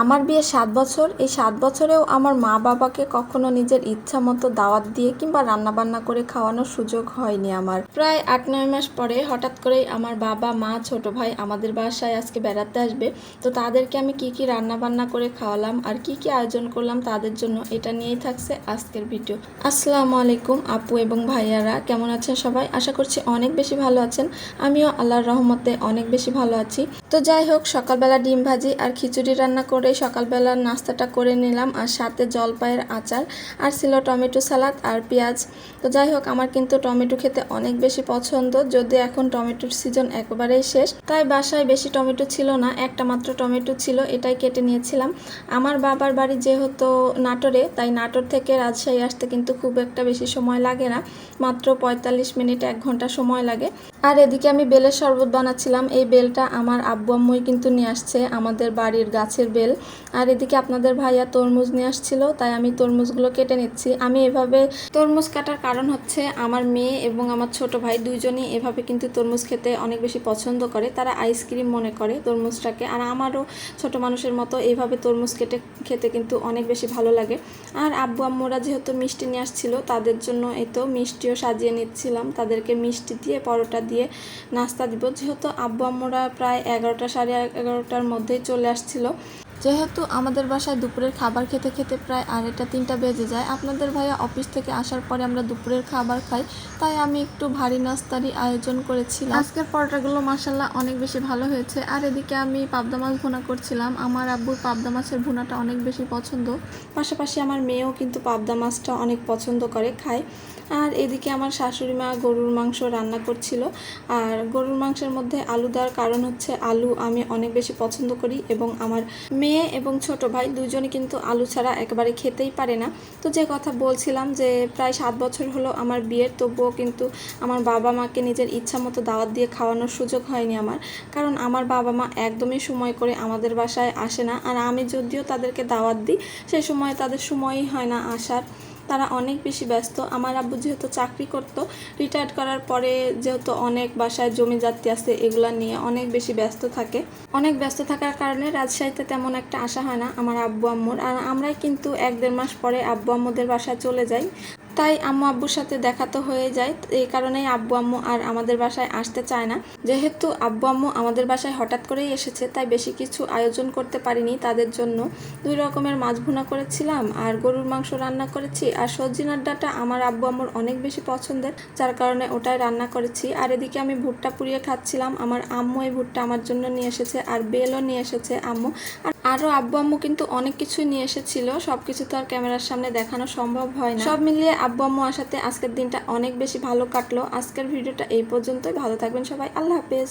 আমার বিয়ে সাত বছর, এই সাত বছরেও আমার মা বাবাকে কখনো নিজের ইচ্ছা মতো দাওয়াত দিয়ে কিংবা রান্না বান্না করে খাওয়ানোর সুযোগ হয়নি আমার। প্রায় আট, নয় মাস পরে হঠাৎ করেই আমার বাবা, মা, ছোট ভাই আমাদের বাসায় আজকে বেড়াতে আসবে। তো তাদেরকে আমি কি কি রান্না বান্না করে খাওয়ালাম আর কি কি আয়োজন করলাম তাদের জন্য এটা নিয়েই থাকছে আজকের ভিডিও। আসসালামু আলাইকুম আপু এবং ভাইয়ারা, কেমন আছেন সবাই? আশা করছি অনেক বেশি ভালো আছেন। আমিও আল্লাহর রহমতে অনেক বেশি ভালো আছি। তো যাই হোক, সকালবেলা ডিম ভাজি আর খিচুড়ি রান্না করে সকালবেলার নাস্তাটা করে নিলাম আর সাথে জলপাইয়ের আচার আর ছিল টমেটো সালাদ আর পেঁয়াজ। তো যাই হোক, আমার কিন্তু টমেটো খেতে অনেক বেশি পছন্দ। যদি এখন টমেটোর সিজন একেবারেই শেষ, তাই বাসায় বেশি টমেটো ছিল না, একটা মাত্র টমেটো ছিল, এটাই কেটে নিয়েছিলাম। আমার বাবার বাড়ি যেহেতু নাটোরে, তাই নাটোর থেকে রাজশাহী আসতে কিন্তু খুব একটা বেশি সময় লাগে না। মাত্র পঁয়তাল্লিশ মিনিট, এক ঘণ্টা সময় লাগে। আর এদিকে আমি বেলের শরবত বানাচ্ছিলাম। এই বেলটা আমার আব্বু আম্মুই কিন্তু নিয়ে আসছে, আমাদের বাড়ির গাছের বেল। আর এদিকে আপনাদের ভাইয়া তরমুজ নিয়ে আসছিল, তাই আমি তরমুজগুলো কেটে নিচ্ছি। আমি এভাবে তরমুজ কাটার কারণ হচ্ছে আমার মেয়ে এবং আমার ছোট ভাই দুইজনই এভাবে কিন্তু তরমুজ খেতে অনেক বেশি পছন্দ করে। তারা আইসক্রিম মনে করে তরমুজটাকে। আর আমারও ছোট মানুষের মতো এইভাবে তরমুজ কেটে খেতে কিন্তু অনেক বেশি ভালো লাগে। আর আব্বু আম্মুরা যেহেতু মিষ্টি নিয়ে আসছিল, তাদের জন্য এই তো মিষ্টিও সাজিয়ে নিচ্ছিলাম। তাদেরকে মিষ্টি দিয়ে পরোটা দিয়ে নাস্তা দিব। যেহেতু আব্বু আম্মুরা প্রায় এগারোটা সাড়ে এগারোটার মধ্যেই চলে আসছিল। যেহেতু আমাদের বাসায় দুপুরের খাবার খেতে খেতে প্রায় আড়াইটা তিনটা বেজে যায়, আপনাদের ভাইয়া অফিস থেকে আসার পরে আমরা দুপুরের খাবার খাই। তাই আমি একটু ভারী নাস্তারই আয়োজন করেছিলাম। আজকের পরোটাগুলো মাসাল্লাহ অনেক বেশি ভালো হয়েছে। আর এদিকে আমি পাবদা মাছ ভুনা করছিলাম। আমার আব্বুর পাবদা মাছের ভুনাটা অনেক বেশি পছন্দ। পাশাপাশি আমার মেয়েও কিন্তু পাবদা মাছটা অনেক পছন্দ করে, খায়। আর এদিকে আমার শাশুড়ি মা গরুর মাংস রান্না করছিল। আর গরুর মাংসের মধ্যে আলু দেওয়ার কারণ হচ্ছে আলু আমি অনেক বেশি পছন্দ করি এবং আমার মেয়ে এবং ছোট ভাই দুজনে কিন্তু আলু ছাড়া একেবারে খেতেই পারে না। তো যে কথা বলছিলাম যে প্রায় সাত বছর হলো আমার বিয়ের, তবুও কিন্তু আমার বাবা মাকে নিজের ইচ্ছা মতো দাওয়াত দিয়ে খাওয়ানোর সুযোগ হয়নি আমার। কারণ আমার বাবা মা একদমই সময় করে আমাদের বাসায় আসে না। আর আমি যদিও তাদেরকে দাওয়াত দিই সেই সময় তাদের সময়ই হয় না আসার। তারা অনেক বেশি ব্যস্ত। আমার আব্বু যেহেতু চাকরি করত রিটায়ার করার পরে যেহেতু অনেক বাসায় জমি জাতি আছে, এগুলো নিয়ে অনেক বেশি ব্যস্ত থাকে। অনেক ব্যস্ত থাকার কারণে রাজশাহীতে তেমন একটা আশা হয় না আমার আব্বু আম্মুর। আর আমরাই কিন্তু এক দেড় মাস পরে আব্বু আম্মুদের বাসায় চলে যাই। তাই আম্মু আব্বুর সাথে দেখা তো হয়ে যায়। এই কারণেই আব্বু আম্মু আর আমাদের বাসায় আসতে চায় না। যেহেতু আব্বু আম্মু আমাদের বাসায় হঠাৎ করেই এসেছে, তাই বেশি কিছু আয়োজন করতে পারিনি তাদের জন্য। দুই রকমের মাছ ভুনা করেছিলাম আর গরুর মাংস রান্না করেছি আর সজিনার ডাটা আমার আব্বু আম্মুর অনেক বেশি পছন্দের, যার কারণে ওটাই রান্না করেছি। আর এদিকে আমি ভুট্টা পুড়িয়ে খাচ্ছিলাম, আমার আম্মু এই ভুট্টা আমার জন্য নিয়ে এসেছে আর বেলও নিয়ে এসেছে আম্মু। আর আরও আব্বু আম্মু কিন্তু অনেক কিছুই নিয়ে এসেছিল সব কিছু তো আর ক্যামেরার সামনে দেখানো সম্ভব হয় না। সব মিলিয়ে আব্বু আম্মু আসাতে আজকের দিনটা অনেক বেশি ভালো কাটলো। আজকের ভিডিওটা এই পর্যন্তই, ভালো থাকবেন সবাই, আল্লাহ হাফেজ।